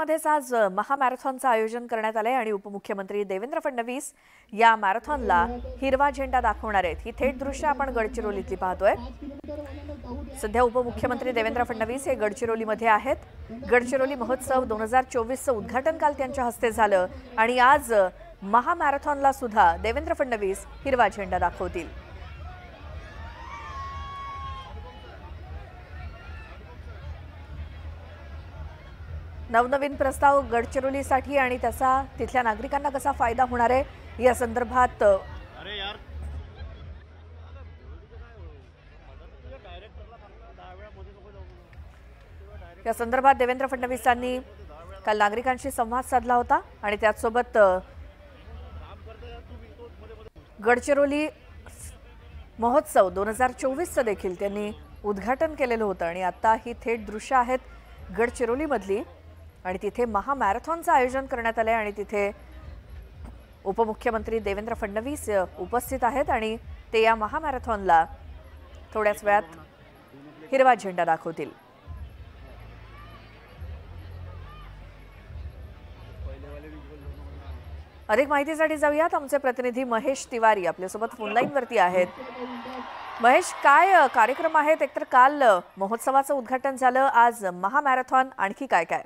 मध्येच आज महामॅरेथॉनचं आयोजन करण्यात आलंय आणि उपमुख्यमंत्री देवेंद्र फडणवीस या मॅरेथॉनला हिरवा झेंडा दाखवणार आहेत. ही थेट दृश्य आपण गडचिरोलीतली पाहतोय. सध्या उपमुख्यमंत्री देवेंद्र फडणवीस हे गडचिरोलीमध्ये आहेत. गडचिरोली महोत्सव दोन हजार चोवीसचं उद्घाटन काल त्यांच्या हस्ते झालं आणि आज महामॅरेथॉनला सुद्धा देवेंद्र फडणवीस हिरवा झेंडा दाखवतील. नवनवीन प्रस्ताव गडचिरोलीसाठी आणि त्याचा तिथल्या नागरिकांना कसा फायदा होणार आहे या संदर्भात या संदर्भात देवेंद्र फडणवीसांनी काल नागरिकांशी संवाद साधला होता आणि त्याचसोबत गडचिरोली महोत्सव दोन हजार चोवीसचं देखील त्यांनी उद्घाटन केलेलं होतं आणि आता ही थेट दृश्य आहेत गडचिरोलीमधली. आणि तिथे महामॅरेथॉनचं आयोजन करण्यात आलं आहे आणि तिथे उपमुख्यमंत्री देवेंद्र फडणवीस उपस्थित आहेत आणि ते या महामॅरेथॉनला थोड्याच वेळात हिरवा झेंडा दाखवतील. अधिक माहितीसाठी जाऊयात. आमचे प्रतिनिधी महेश तिवारी आपल्यासोबत फोनलाईन वरती आहेत. महेश काय कार्यक्रम आहेत? एकतर काल महोत्सवाचं उद्घाटन झालं आज महामॅरेथॉन आणखी काय काय?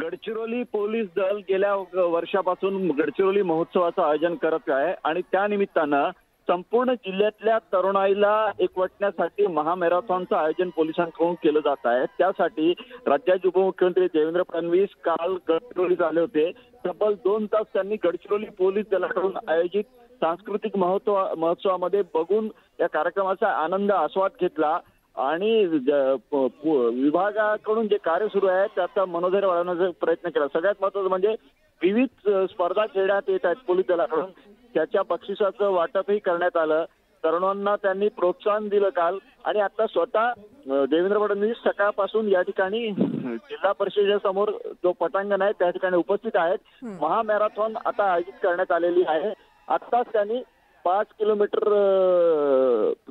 गडचिरोली पोलीस दल गेल्या वर्षापासून गडचिरोली महोत्सवाचं आयोजन करत आहे आणि त्या निमित्तानं संपूर्ण जिल्ह्यातल्या तरुणाईला एकवटण्यासाठी महामॅरेथॉनचं आयोजन पोलिसांकडून केलं जात आहे. त्यासाठी राज्याचे उपमुख्यमंत्री देवेंद्र फडणवीस काल गडचिरोलीत आले होते. तब्बल दोन तास त्यांनी गडचिरोली पोलीस दलाकडून आयोजित सांस्कृतिक महोत्सव महोत्सवामध्ये बघून या कार्यक्रमाचा आनंद आस्वाद घेतला. आणि विभागाकडून जे कार्य सुरू आहे त्याचा मनोधैर्य वाढवण्याचा प्रयत्न केला. सगळ्यात महत्वाचं म्हणजे विविध स्पर्धा खेळण्यात येत आहेत पोलीस दलाकडून. त्याच्या बक्षिसाचं वाटपही करण्यात आलं. तरुणांना त्यांनी प्रोत्साहन दिलं काल. आणि आता स्वतः देवेंद्र फडणवीस सकाळपासून या ठिकाणी जिल्हा परिषदेच्या समोर जो पटांगण आहे त्या ठिकाणी उपस्थित आहेत. महामॅरेथॉन आता आयोजित करण्यात आलेली आहे. आत्ताच त्यांनी पाच किलोमीटर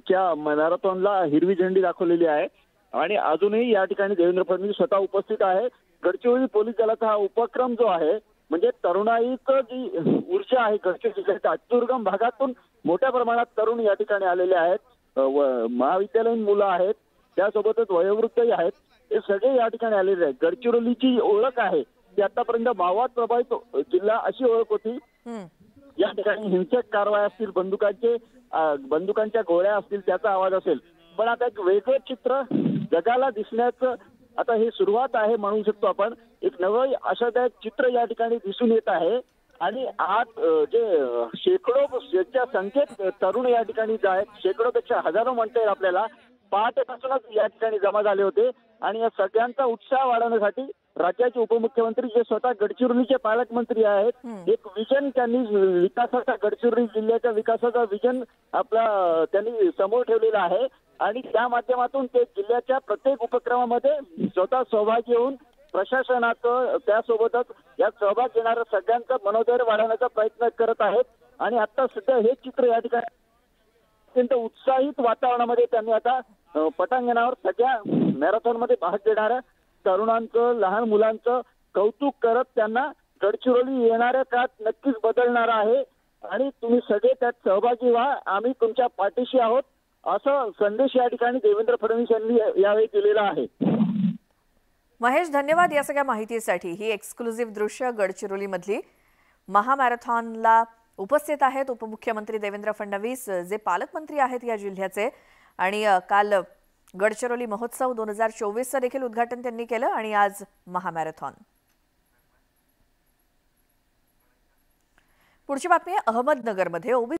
च्या मॅरेथॉनला हिरवी झेंडी दाखवलेली आहे. आणि अजूनही या ठिकाणी देवेंद्र फडणवीस स्वतः उपस्थित आहे. गडचिरोली पोलीस दलाचा हा उपक्रम जो आहे म्हणजे तरुणाईच जी ऊर्जा आहे गडचिरोली अतिदुर्गम दुर्गम भागातून मोठ्या प्रमाणात तरुण या ठिकाणी आलेले आहेत. महाविद्यालयीन मुलं आहेत. त्यासोबतच वयोवृद्धही आहेत. हे सगळे या ठिकाणी आलेले आहेत. गडचिरोलीची ओळख आहे. ती आतापर्यंत माओवाद प्रभावित जिल्हा अशी ओळख होती. या ठिकाणी हिंसक कारवाई असतील बंदुकांचे बंदुकांच्या गोळ्या असतील त्याचा आवाज असेल. पण आता एक वेगळं चित्र जगाला दिसण्याचं आता ही सुरुवात आहे म्हणू शकतो आपण. एक नवं आशादायक चित्र या ठिकाणी दिसून येत आहे. आणि आज जे शेकडो च्या संख्येत तरुण या ठिकाणी जे आहेत शेकडोपेक्षा हजारो म्हणता येईल आपल्याला. पहाटेपासूनच या ठिकाणी जमा झाले होते. आणि या सगळ्यांचा उत्साह वाढवण्यासाठी राज्याचे उपमुख्यमंत्री जे स्वतः गडचिरोलीचे पालकमंत्री आहेत. एक विजन त्यांनी विकासाचा गडचिरोली जिल्ह्याच्या विकासाचा विजन आपला त्यांनी समोर ठेवलेला आहे आणि त्या माध्यमातून ते जिल्ह्याच्या प्रत्येक उपक्रमामध्ये स्वतः सहभागी होऊन प्रशासनाचं त्यासोबतच यात सहभाग घेणाऱ्या सगळ्यांचं मनोधैर्य वाढवण्याचा प्रयत्न करत आहेत आणि आता सध्या हे चित्र या ठिकाणी अत्यंत उत्साहित वातावरणामध्ये त्यांनी आता पटांगणावर सगळ्या मॅरेथॉनमध्ये भाग घेणाऱ्या तरुणांचं लहान मुलांचं कौतुक करत त्यांना गडचिरोली येणाऱ्या काळात नक्कीच बदलणार आहे. आणि तुम्ही सगळे त्यात सहभागी व्हा. आम्ही तुमच्या पाठीशी आहोत. असं संदेश या ठिकाणी देवेंद्र फडणवीस यांनी यावेळी दिलेला आहे. महेश धन्यवाद या सगळ्या माहितीसाठी. ही एक्सक्लुझिव्ह दृश्य गडचिरोलीमधली महामॅरेथॉनला उपस्थित आहेत उपमुख्यमंत्री देवेंद्र फडणवीस जे पालकमंत्री आहेत या जिल्ह्याचे. आणि काल गडचिरोली महोत्सव दोन हजार चोवीसचं देखील उद्घाटन त्यांनी केलं आणि आज महामॅरेथॉन. पुढची बातमी आहे अहमदनगरमध्ये. ओबी